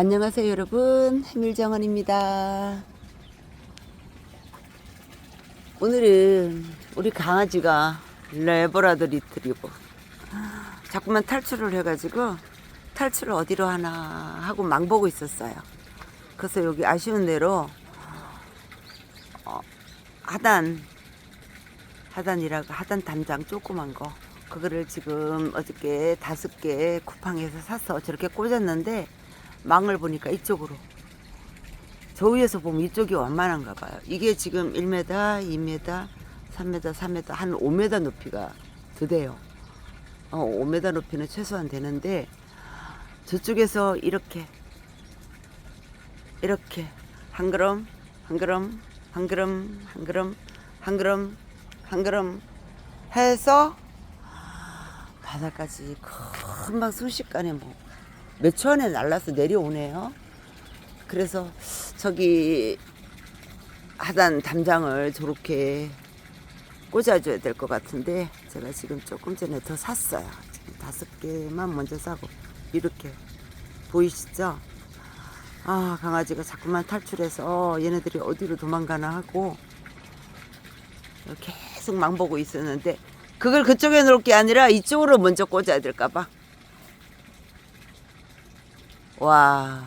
안녕하세요 여러분. 해밀정원입니다. 오늘은 우리 강아지가 레버라드 리트리버. 자꾸만 탈출을 해가지고 탈출을 어디로 하나 하고 망보고 있었어요. 그래서 여기 아쉬운 대로 어, 하단 하단이라고 하단 담장 조그만 거. 그거를 지금 어저께 다섯 개 쿠팡에서 사서 저렇게 꽂았는데 망을 보니까 이쪽으로. 저 위에서 보면 이쪽이 완만한가 봐요. 이게 지금 1m, 2m, 3m, 4m 한 5m 높이가 드대요. 어, 5m 높이는 최소한 되는데 저쪽에서 이렇게 이렇게 한 걸음 한 걸음 한 걸음 한 걸음 한 걸음 한 걸음 해서 바닥까지 금방 순식간에 뭐 몇 초 안에 날라서 내려오네요. 그래서 저기 하단 담장을 저렇게 꽂아줘야 될 것 같은데 제가 지금 조금 전에 더 샀어요. 다섯 개만 먼저 사고 이렇게 보이시죠? 아 강아지가 자꾸만 탈출해서 얘네들이 어디로 도망가나 하고 계속 망보고 있었는데 그걸 그쪽에 놓을 게 아니라 이쪽으로 먼저 꽂아야 될까봐. 와.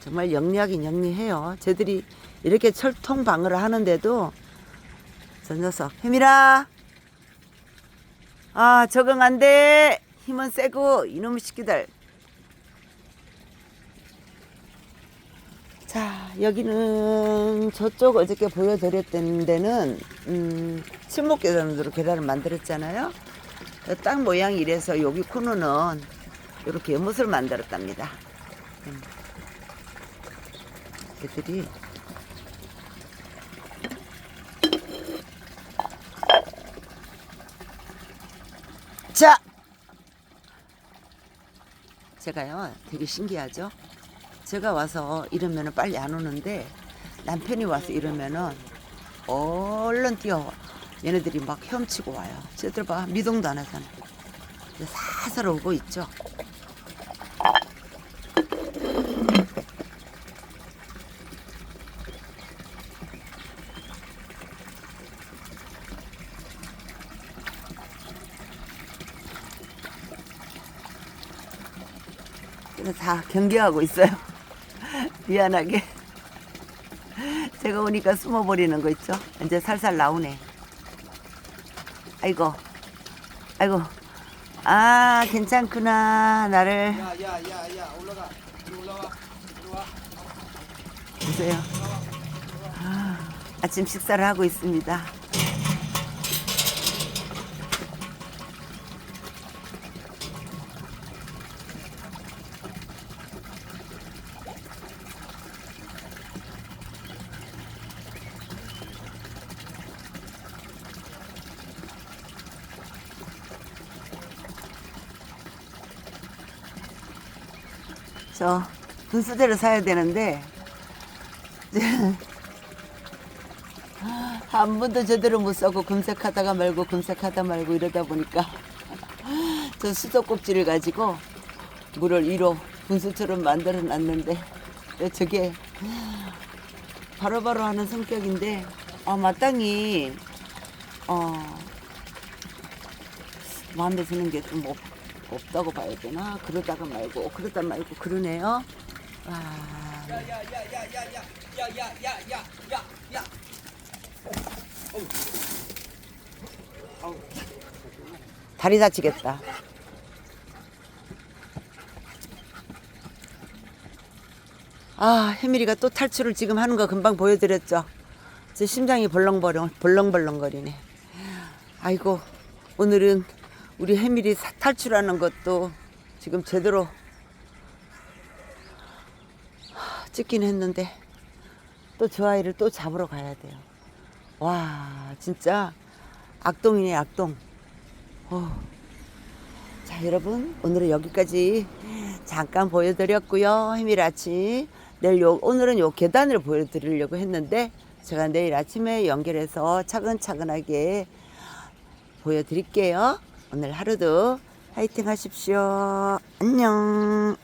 정말 영리하긴 영리해요. 쟤들이 이렇게 철통 방어를 하는데도 저 녀석, 혜미라! 아, 적응 안 돼! 힘은 세고, 이놈의 새끼들. 자, 여기는 저쪽 어저께 보여드렸던 데는, 음, 침묵 계단으로 계단을 만들었잖아요. 땅 모양이 이래서 여기 코너는 이렇게 연못을 만들었답니다. 음. 애들이 자! 제가요 되게 신기하죠? 제가 와서 이러면은 빨리 안 오는데 남편이 와서 이러면은 얼른 뛰어와 얘네들이 막 헤엄치고 와요. 쟤들 봐 미동도 안 하잖아. 사살 오고 있죠 그래서 다 경계하고 있어요. 미안하게. 제가 오니까 숨어버리는 거 있죠? 이제 살살 나오네. 아이고, 아이고. 아, 괜찮구나. 나를. 야 야 야 야 올라가 이리 올라와 이리 와 보세요. 아, 아침 식사를 하고 있습니다. 저 분수대를 사야 되는데 한 번도 제대로 못 사고 금색하다가 말고 금색하다 말고 이러다 보니까 저 수도 껍질을 가지고 물을 위로 분수처럼 만들어 놨는데 저게 바로 바로 하는 성격인데 아 마땅히 어 마음에 드는 게 좀 없 다고 봐야 되나 그러다가 말고 그러다 말고 그러네요 와 야야야야야야야야야야 다리 다치겠다. 아, 혜밀이가 또 탈출을 지금 하는 거 금방 보여드렸죠. 제 심장이 벌렁벌렁, 벌렁벌렁거리네. 아이고, 오늘은 우리 혜밀이 사- 탈출하는 것도 지금 제대로 하, 찍긴 했는데 또 저 아이를 또 잡으러 가야 돼요. 와, 진짜 악동이네, 악동. 어. 자, 여러분, 오늘은 여기까지 잠깐 보여드렸고요. 해밀 아침. 내일 요, 오늘은 요 계단을 보여드리려고 했는데, 제가 내일 아침에 연결해서 차근차근하게 보여드릴게요. 오늘 하루도 화이팅 하십시오. 안녕.